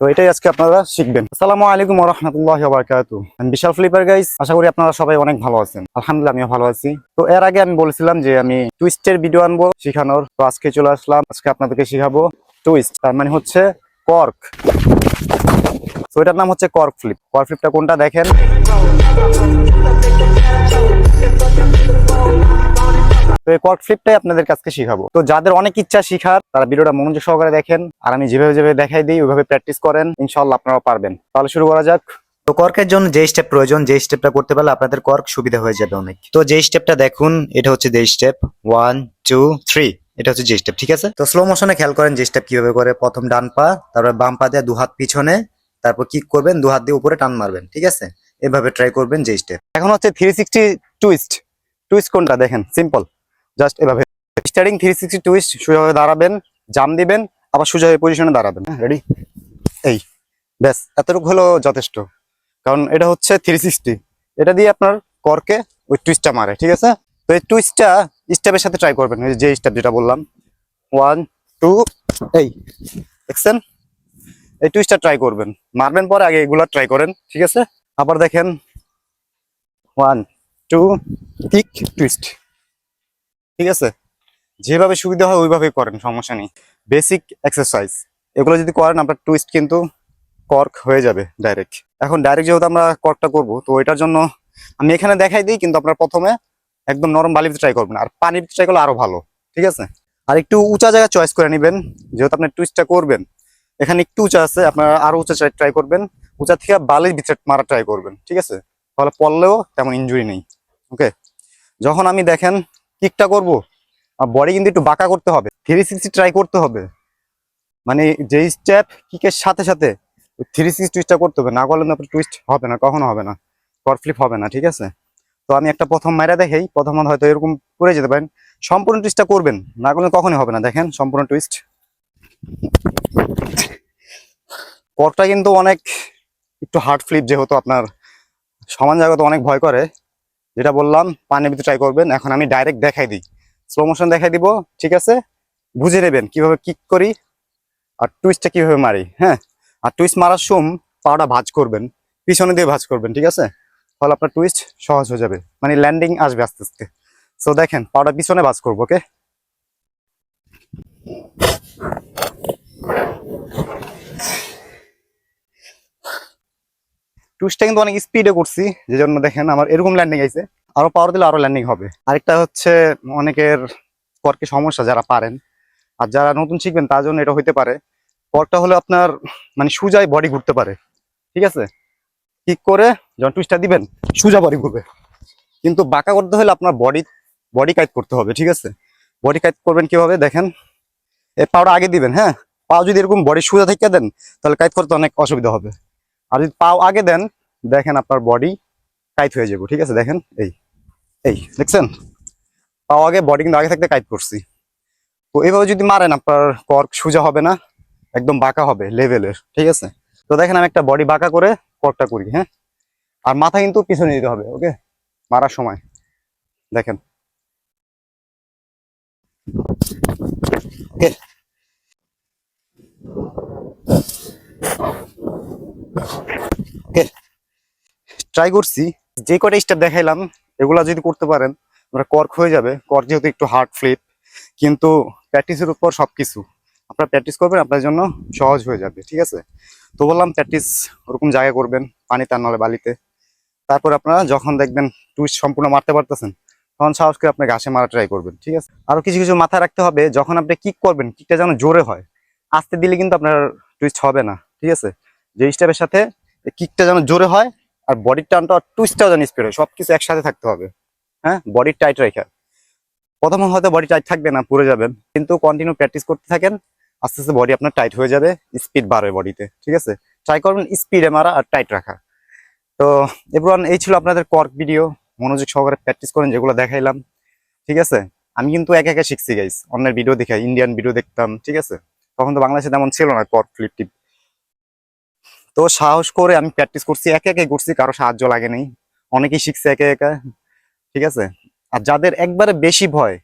তো এটাই আজকে আপনারা শিখবেন। আসসালামু আলাইকুম রহমতুল্লাহ বিশাল ফ্লিপার গাইস, আশা করি আপনারা সবাই অনেক ভালো আছেন। আলহামদুলিল্লাহ, আমিও ভালো আছি। তো এর আগে আমি বলছিলাম যে আমি টুইস্টের ভিডিও আনব শিখানোর। তো আজকে চলে আসলাম, আজকে আপনাদেরকে শিখাবো টুইস্ট তার মানে হচ্ছে কর্ক তো এটার নাম হচ্ছে কর্ক ফ্লিপ কর্ক ফ্লিপটা কোনটা দেখেন? এই কর্ক ফ্লিপটাই আপনাদের কাছে শিখাবো। তো যাদের অনেক ইচ্ছা শিখার তারা ভিডিওটা মনোযোগ সহকারে দেখেন। আর আমি যেভাবে যেভাবে দেখাই দিই ওইভাবে প্র্যাকটিস করেন। ইনশাল্লাহ আপনারা পারবেন। তাহলে শুরু করা যাক। তো কর্কের জন্য যে স্টেপ প্রয়োজন যে স্টেপটা করতে পারলে আপনাদের কর্ক সুবিধা হয়ে যাবে অনেক। তো যে স্টেপটা দেখুন এটা হচ্ছে যে স্টেপ ওয়ান টু থ্রি এটা হচ্ছে যে স্টেপ ঠিক আছে? তো স্লো মোশনে খেয়াল করেন যে স্টেপ কীভাবে করে। প্রথম ডান পা তারপর বাম পা দিয়ে দু হাত পিছনে তারপর কিক করবেন দু হাত দিয়ে উপরে টান মারবেন ঠিক আছে? এভাবে ট্রাই করবেন যে স্টেপ এখন হচ্ছে থ্রি সিক্সটি টুইস্ট টুইস্ট কোনটা? দেখেন সিম্পল জাস্ট এভাবে। স্টার্টিং থ্রি সিক্সটি টুইস্ট সোজাভাবে দাঁড়াবেন জাম দিবেন, আবার সোজা পজিশনে দাঁড়াবেন। রেডি এই, ব্যাস, এতটুকু হলো যথেষ্ট। কারণ এটা হচ্ছে থ্রি সিক্সটি এটা দিয়ে আপনার করকে ওই টুইস্টটা মারে, ঠিক আছে? তো এই টুইস্টটা স্টেপের সাথে ট্রাই করবেন যে স্টেপ যেটা বললাম। ওয়ান টু এই, দেখছেন? এই টুইস্টটা ট্রাই করবেন। মারবেন পরে আগে এগুলা ট্রাই করেন, ঠিক আছে? আবার দেখেন। ওয়ান টু কিক টুইস্ট ঠিক আছে? যেভাবে সুবিধা হয় ওইভাবে করেন, সমস্যা নেই। বেসিক এক্সারসাইজ এগুলো যদি করেন আপনার টুইস্ট কিন্তু কর্ক হয়ে যাবে ডাইরেক্ট এখন ডাইরেক্ট যেহেতু আমরা কর্কটা করব, তো এটার জন্য আমি এখানে দেখাই দিই, কিন্তু আপনার প্রথমে একদম নরম বালিতে ট্রাই করবেন, আর পানির ট্রাই করলে আরও ভালো, ঠিক আছে? আর একটু উঁচা জায়গা চয়েস করে নেবেন, যেহেতু আপনি টুইস্টটা করবেন। এখানে একটু উঁচা আছে, আপনার আরও উঁচা ট্রাই করবেন, উঁচা থেকে বালির ভিতরে মারা ট্রাই করবেন, ঠিক আছে? তাহলে পড়লেও তেমন ইনজুরি নেই ওকে যখন আমি দেখেন কিকটা করব? বডি কিন্তু একটু বাঁকা করতে হবে। থ্রি সিক্সটি ট্রাই করতে হবে। মানে যেই স্টেপ কিকের সাথে সাথে থ্রি সিক্স টুইস্টটা করতে হবে। না করলে আপনার টুইস্ট হবে না, কখনো হবে না। ফ্লিপ হবে না, ঠিক আছে? তো আমি একটা প্রথম মাইরা দেখেই। প্রথম হয়তো এরকম করে যেতে পারেন। সম্পূর্ণ টুইস্টটা করবেন। না করলে কখনই হবে না। দেখেন, সম্পূর্ণ টুইস্ট করটা কিন্তু অনেক একটু হার্ড ফ্লিপ যেহেতু আপনার সমান জায়গা তো অনেক ভয় করে। যেটা বললাম, পানির ভিতরে ট্রাই করবেন। এখন আমি ডাইরেক্ট দেখাই দিই। স্লো মোশন দেখাই দিব, ঠিক আছে? বুঝে নেবেন কীভাবে কিক করি আর টুইস্টটা কীভাবে মারি হ্যাঁ? আর টুইস্ট মারার সোম পাওয়াটা ভাজ করবেন, পিছনে দিয়ে ভাজ করবেন, ঠিক আছে? ফলে আপনার টুইস্ট সহজ হয়ে যাবে মানে ল্যান্ডিং আসবে আস্তে আস্তে। সো দেখেন পাওয়াটা পিছনে ভাজ করব ওকে টুইস্টটা কিন্তু অনেক স্পিডে করছি, যে জন্য দেখেন আমার এরকম ল্যান্ডিং আইছে। আরও পাওয়ার দিলে আরও ল্যান্ডিং হবে। আরেকটা হচ্ছে অনেকের কর্কে সমস্যা যারা পারেন, আর যারা নতুন শিখবেন তার জন্য এটা হইতে পারে। কর্কটা হলে আপনার মানে সুজায় বডি ঘুরতে পারে। ঠিক আছে? কিক করে যখন টুইস্টটা দিবেন, সুজা বডি ঘুরবে। কিন্তু বাঁকা করতে হলে আপনার বডি বডি কাইট করতে হবে, ঠিক আছে? বডি কাইট করবেন কীভাবে? দেখেন। এই পাওটা আগে দিবেন হ্যাঁ? পাও যদি এরকম বডি সুজা থেকে দেন, তাহলে কাইট করতে অনেক অসুবিধা হবে। আর যদি পাও আগে দেন, দেখেন আপনার বডি কাইট হয়ে যাবে, ঠিক আছে? দেখেন, এই এই, দেখছেন? পাও আগে বডি কিন্তু আগে থাকতে কাইট করছি। তো এইভাবে যদি মারেন, আপনার কর্ক সোজা হবে না, একদম বাঁকা হবে লেভেলের ঠিক আছে? তো দেখেন, আমি একটা বডি বাঁকা করে কর্কটা করি হ্যাঁ? আর মাথা কিন্তু পিছনে দিতে হবে ওকে মারার সময়। দেখেন। ওকে ট্রাই করছি। যে কটা স্টেপ দেখাইলাম, এগুলা যদি করতে পারেন কর্ক হয়ে যাবে। কর্ক যেহেতু একটু হার্ড ফ্লিপ কিন্তু প্র্যাকটিসের উপর সবকিছু। আপনারা প্র্যাকটিস করবেন আপনার জন্য সহজ হয়ে যাবে, ঠিক আছে? তো বললাম প্র্যাকটিস ওরকম জায়গায় করবেন পানিতে আর নাহলে বালিতে। তারপর আপনারা যখন দেখবেন টুইস্ট সম্পূর্ণ মারতে পারতেছেন, তখন সাহস করে আপনি ঘাসে মারা ট্রাই করবেন, ঠিক আছে? আরও কিছু কিছু মাথায় রাখতে হবে, যখন আপনি কিক করবেন কিকটা যেন জোরে হয়, আস্তে দিলে কিন্তু আপনার টুইস্ট হবে না, ঠিক আছে? যে স্টেপের সাথে কিকটা যেন জোরে হয় আর বডির টানটা টুইস্টটাও যেন স্পিড হয়, সবকিছু একসাথে থাকতে হবে। হ্যাঁ? বডি টাইট রেখে। প্রথম হয়তো বডি টাইট থাকবে না পুরো যাবেন, কিন্তু কন্টিনিউ প্র্যাকটিস করতে থাকেন, আস্তে আস্তে বডি আপনার টাইট হয়ে যাবে স্পিড বাড়বে বডিতে ঠিক আছে? ট্রাই করবেন স্পিডে মারা আর টাইট রাখা। তো এবার এই ছিল আপনাদের কর্ক ভিডিও মনোযোগ সহকারে প্র্যাকটিস করেন, যেগুলো দেখাইলাম, ঠিক আছে? আমি কিন্তু একা একা শিখছি গাইস অন্যের ভিডিও দেখে ইন্ডিয়ান ভিডিও দেখতাম, ঠিক আছে? তখন তো বাংলাদেশে তেমন ছিল না কর্ক ফ্লিপ টিপ তো সাহস করে আমি প্র্যাকটিস করছি, একে একে করছি কারও সাহায্য লাগে নেই। অনেকেই শিখছে একে একা, ঠিক আছে? আর যাদের একবারে বেশি ভয়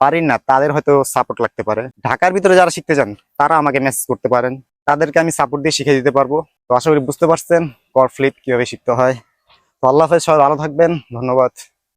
পারি না, তাদের হয়তো সাপোর্ট লাগতে পারে। ঢাকার ভিতরে যারা শিখতে চান, তারা আমাকে মেসেজ করতে পারেন। তাদেরকে আমি সাপোর্ট দিয়ে শিখে দিতে পারব। তো আশা করি বুঝতে পারছেন, কর ফ্লিপ কীভাবে শিখতে হয়। তো আল্লাহ হাফেজ, সবাই ভালো থাকবেন। ধন্যবাদ।